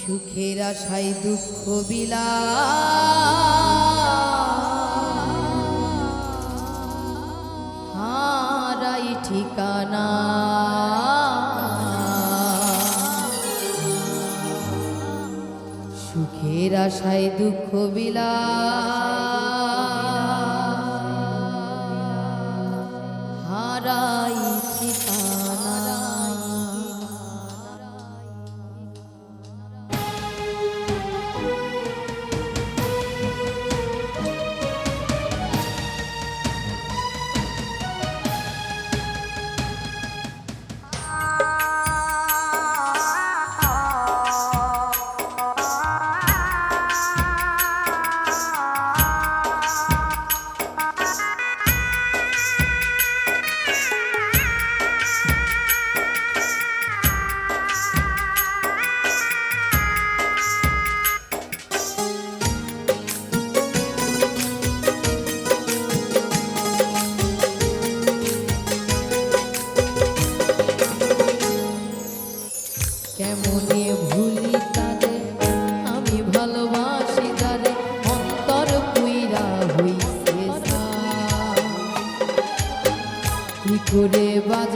সুখের আশায় দুঃখ বিলা হারাই ঠিকানা। সুখের আশায় দুঃখ বিলা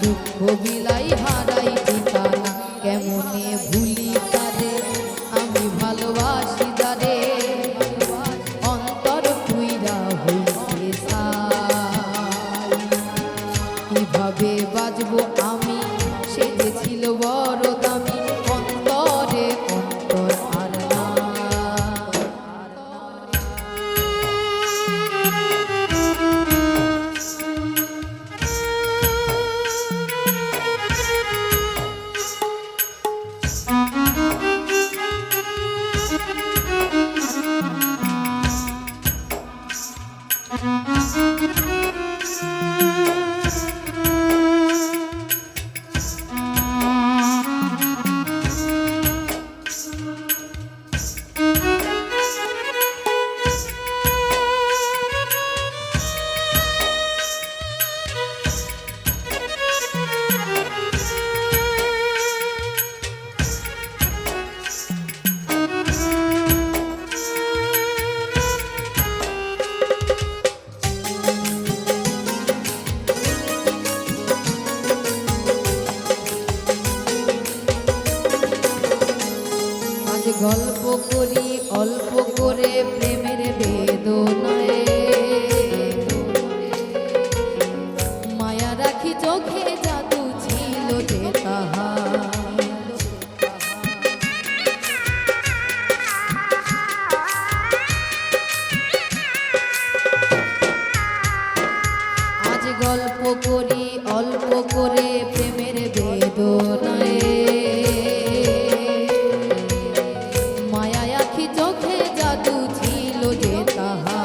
দুঃখ বিলাই গল্প করি, অল্প করে প্রেমের বেদনায়। মায়া আখি চোখে জাদু ছিল যে তাহা।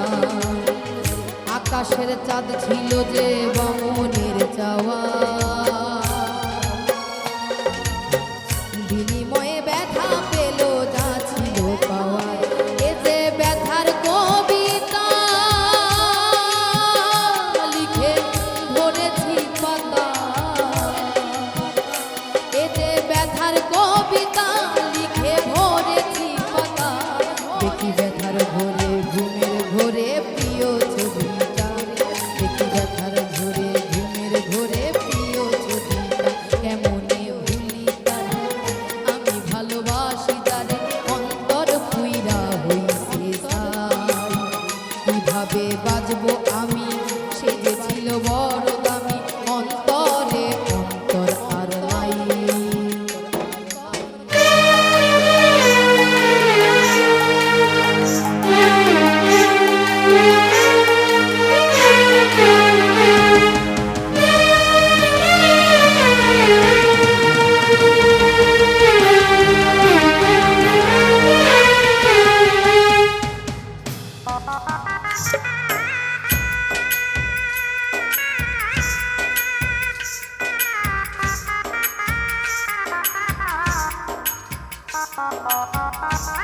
আকাশের চাঁদ ছিল যে বমনের চাওয়া। পাতা Ha ha ha ha!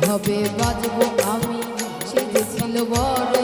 কীভাবে বাজবো আমি। সে বড়